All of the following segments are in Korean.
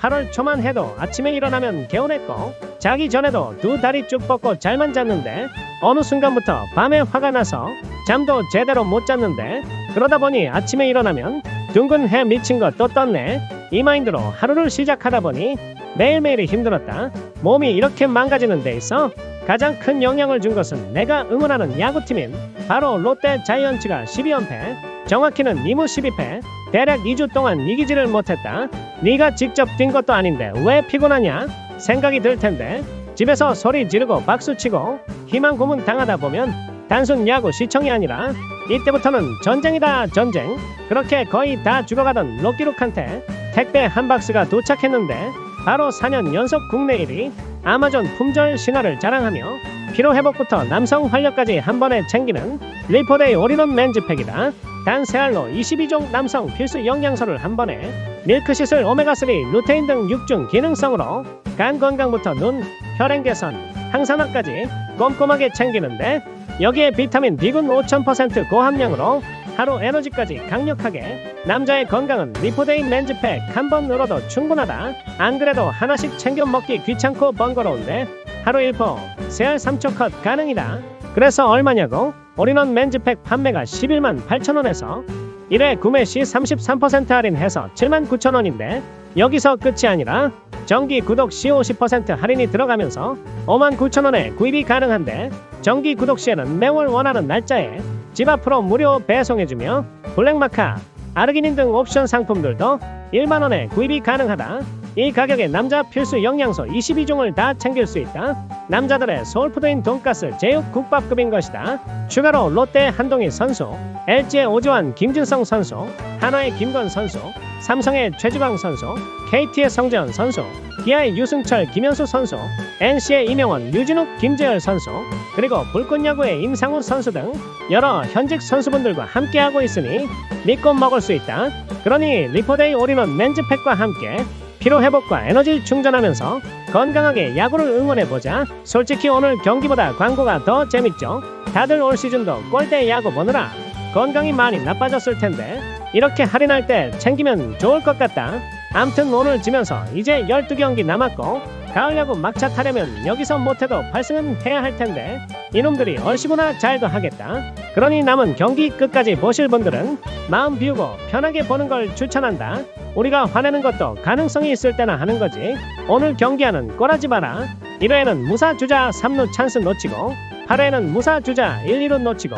8월 초만 해도 아침에 일어나면 개운했고 자기 전에도 두 다리 쭉 뻗고 잘만 잤는데 어느 순간부터 밤에 화가 나서 잠도 제대로 못 잤는데 그러다 보니 아침에 일어나면 둥근 해 미친 거 또 떴네. 이 마인드로 하루를 시작하다 보니 매일매일이 힘들었다. 몸이 이렇게 망가지는 데 있어 가장 큰 영향을 준 것은 내가 응원하는 야구팀인 바로 롯데 자이언츠가 12연패 정확히는 2무 12패 대략 2주 동안 이기지를 못했다. 네가 직접 뛴 것도 아닌데 왜 피곤하냐? 생각이 들 텐데. 집에서 소리 지르고 박수치고 희망 고문 당하다 보면 단순 야구 시청이 아니라 이때부터는 전쟁이다 전쟁. 그렇게 거의 다 죽어가던 록기룩한테 택배 한 박스가 도착했는데 바로 4년 연속 국내 1위 아마존 품절 신화를 자랑하며 피로 회복부터 남성 활력까지 한 번에 챙기는 리포데이 올인원 맨즈팩이다. 단 세알로 22종 남성 필수 영양소를 한 번에 밀크시슬 오메가3 루테인 등 6중 기능성으로 간 건강부터 눈, 혈행 개선, 항산화까지 꼼꼼하게 챙기는데 여기에 비타민 B군 5000% 고함량으로 하루 에너지까지 강력하게 남자의 건강은 리포데인 맨즈팩 한번 늘어도 충분하다. 안 그래도 하나씩 챙겨 먹기 귀찮고 번거로운데 하루 1포 세알 3초 컷 가능이다. 그래서 얼마냐고 올인원 맨즈팩 판매가 11만 8천원에서 1회 구매 시 33% 할인해서 7만 9천원인데 여기서 끝이 아니라 정기 구독 시 50% 할인이 들어가면서 5만 9천원에 구입이 가능한데 정기 구독 시에는 매월 원하는 날짜에 집 앞으로 무료 배송해주며 블랙마카, 아르기닌 등 옵션 상품들도 1만원에 구입이 가능하다. 이 가격에 남자 필수 영양소 22종을 다 챙길 수 있다. 남자들의 소울푸드인 돈가스 제육 국밥급인 것이다. 추가로 롯데 한동희 선수, LG의 오지환 김진성 선수, 한화의 김건 선수, 삼성의 최주광 선수, KT의 성재현 선수, 기아의 유승철 김현수 선수, NC의 이명원 유진욱 김재열 선수, 그리고 불꽃야구의 임상우 선수 등 여러 현직 선수분들과 함께하고 있으니 믿고 먹을 수 있다. 그러니 리포데이 올인원 맨즈팩과 함께 피로 회복과 에너지 충전하면서 건강하게 야구를 응원해보자. 솔직히 오늘 경기보다 광고가 더 재밌죠. 다들 올 시즌도 골대 야구 보느라 건강이 많이 나빠졌을 텐데 이렇게 할인할 때 챙기면 좋을 것 같다. 암튼 오늘 지면서 이제 12경기 남았고 가을 야구 막차 타려면 여기서 못해도 8승은 해야 할 텐데 이놈들이 얼씨구나 잘도 하겠다. 그러니 남은 경기 끝까지 보실 분들은 마음 비우고 편하게 보는 걸 추천한다. 우리가 화내는 것도 가능성이 있을 때나 하는 거지. 오늘 경기하는 꼬라지 마라. 1회에는 무사 주자 3루 찬스 놓치고 8회에는 무사 주자 1, 2루 놓치고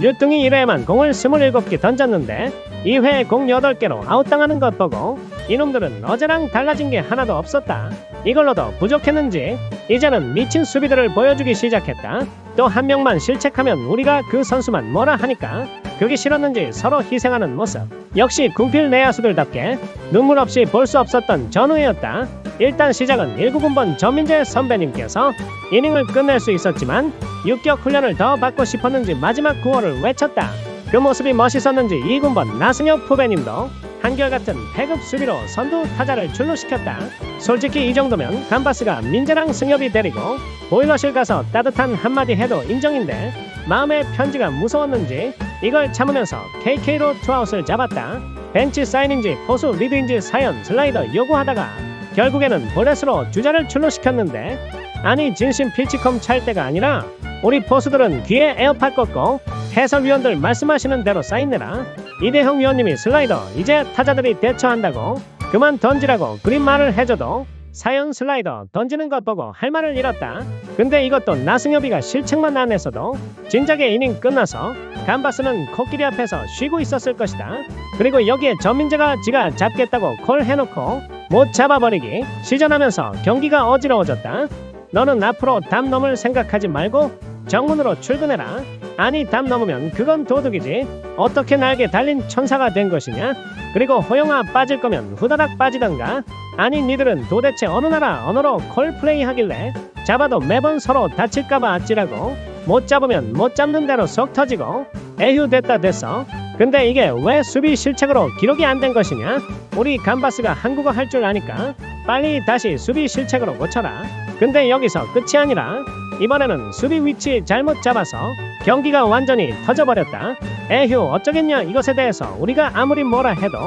류뚱이 1회에만 공을 27개 던졌는데 2회에 공 8개로 아웃당하는 것 보고 이놈들은 어제랑 달라진 게 하나도 없었다. 이걸로도 부족했는지 이제는 미친 수비들을 보여주기 시작했다. 또 한 명만 실책하면 우리가 그 선수만 뭐라 하니까 그게 싫었는지 서로 희생하는 모습. 역시 궁필 내야수들답게 눈물 없이 볼 수 없었던 전후였다. 일단 시작은 19군번 전민재 선배님께서 이닝을 끝낼 수 있었지만 육격 훈련을 더 받고 싶었는지 마지막 구호를 외쳤다. 그 모습이 멋있었는지 2군번 나승엽 후배님도 한결같은 패급 수비로 선두 타자를 출루시켰다. 솔직히 이 정도면 감바스가 민재랑 승엽이 데리고 보일러실 가서 따뜻한 한마디 해도 인정인데 마음의 편지가 무서웠는지 이걸 참으면서 KK로 투아웃을 잡았다. 벤치 사인인지 포수 리드인지 사연 슬라이더 요구하다가 결국에는 볼넷으로 주자를 출루시켰는데 아니 진심 필치컴 찰 때가 아니라 우리 포수들은 귀에 에어팟 꽂고 해설위원들 말씀하시는 대로 사인내라 이대형 위원님이 슬라이더 이제 타자들이 대처한다고 그만 던지라고 그린 말을 해줘도 사연 슬라이더 던지는 것 보고 할 말을 잃었다. 근데 이것도 나승엽이가 실책만 안 했어도 진작에 이닝 끝나서 감바스는 코끼리 앞에서 쉬고 있었을 것이다. 그리고 여기에 전민재가 지가 잡겠다고 콜 해놓고 못 잡아버리기 시전하면서 경기가 어지러워졌다. 너는 앞으로 담 넘을 생각하지 말고 정문으로 출근해라. 아니 담 넘으면 그건 도둑이지. 어떻게 날개 달린 천사가 된 것이냐? 그리고 호영아 빠질 거면 후다닥 빠지던가. 아니 니들은 도대체 어느 나라 언어로 콜플레이 하길래 잡아도 매번 서로 다칠까봐 아찔하고 못 잡으면 못 잡는 대로 속 터지고 에휴 됐다 됐어. 근데 이게 왜 수비 실책으로 기록이 안 된 것이냐? 우리 감바스가 한국어 할 줄 아니까 빨리 다시 수비 실책으로 고쳐라. 근데 여기서 끝이 아니라 이번에는 수비 위치 잘못 잡아서 경기가 완전히 터져버렸다. 에휴 어쩌겠냐 이것에 대해서 우리가 아무리 뭐라 해도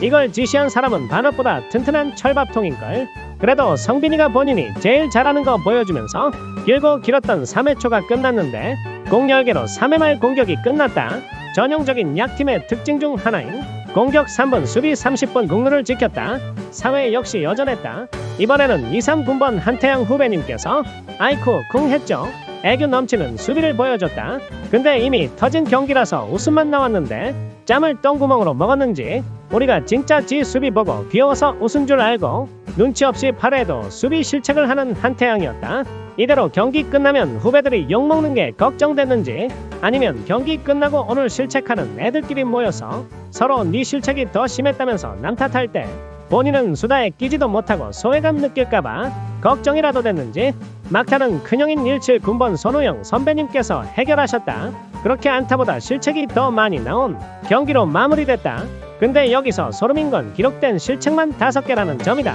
이걸 지시한 사람은 반업보다 튼튼한 철밥통인걸. 그래도 성빈이가 본인이 제일 잘하는 거 보여주면서 길고 길었던 3회 초가 끝났는데 공 10개로 3회 말 공격이 끝났다. 전형적인 약팀의 특징 중 하나인 공격 3분 수비 30분 국룰을 지켰다. 4회 역시 여전했다. 이번에는 2, 3 군번 한태양 후배님께서 아이쿠 쿵 했죠. 애교 넘치는 수비를 보여줬다. 근데 이미 터진 경기라서 웃음만 나왔는데 짬을 똥구멍으로 먹었는지 우리가 진짜 지 수비 보고 귀여워서 웃은 줄 알고 눈치 없이 8회도 수비 실책을 하는 한태양이었다. 이대로 경기 끝나면 후배들이 욕먹는 게 걱정됐는지 아니면 경기 끝나고 오늘 실책하는 애들끼리 모여서 서로 네 실책이 더 심했다면서 남 탓할 때 본인은 수다에 끼지도 못하고 소외감 느낄까봐 걱정이라도 됐는지 막타는 큰형인 17 군번 손우영 선배님께서 해결하셨다. 그렇게 안타보다 실책이 더 많이 나온 경기로 마무리됐다. 근데 여기서 소름인 건 기록된 실책만 5개라는 점이다.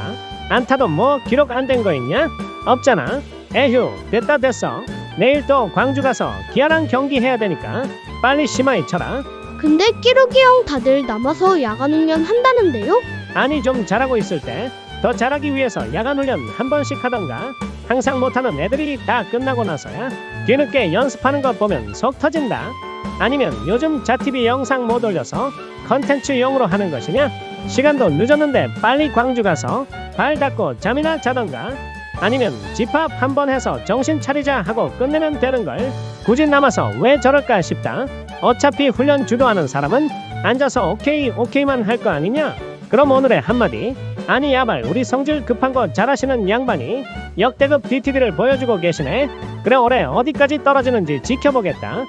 안타도 뭐 기록 안 된 거 있냐? 없잖아. 에휴 됐다 됐어. 내일 또 광주 가서 기아랑 경기 해야 되니까 빨리 심하이 쳐라. 근데 끼룩이 형 다들 남아서 야간 훈련 한다는데요? 아니 좀 잘하고 있을 때 더 잘하기 위해서 야간 훈련 한 번씩 하던가 항상 못하는 애들이 다 끝나고 나서야 뒤늦게 연습하는 것 보면 속 터진다 아니면 요즘 자TV 영상 못 올려서 컨텐츠용으로 하는 것이냐 시간도 늦었는데 빨리 광주 가서 발 닦고 잠이나 자던가 아니면 집합 한번 해서 정신 차리자 하고 끝내면 되는 걸 굳이 남아서 왜 저럴까 싶다. 어차피 훈련 주도하는 사람은 앉아서 오케이 오케이만 할 거 아니냐? 그럼 오늘의 한마디. 아니 야발 우리 성질 급한 거 잘하시는 양반이 역대급 DTD를 보여주고 계시네. 그래 올해 어디까지 떨어지는지 지켜보겠다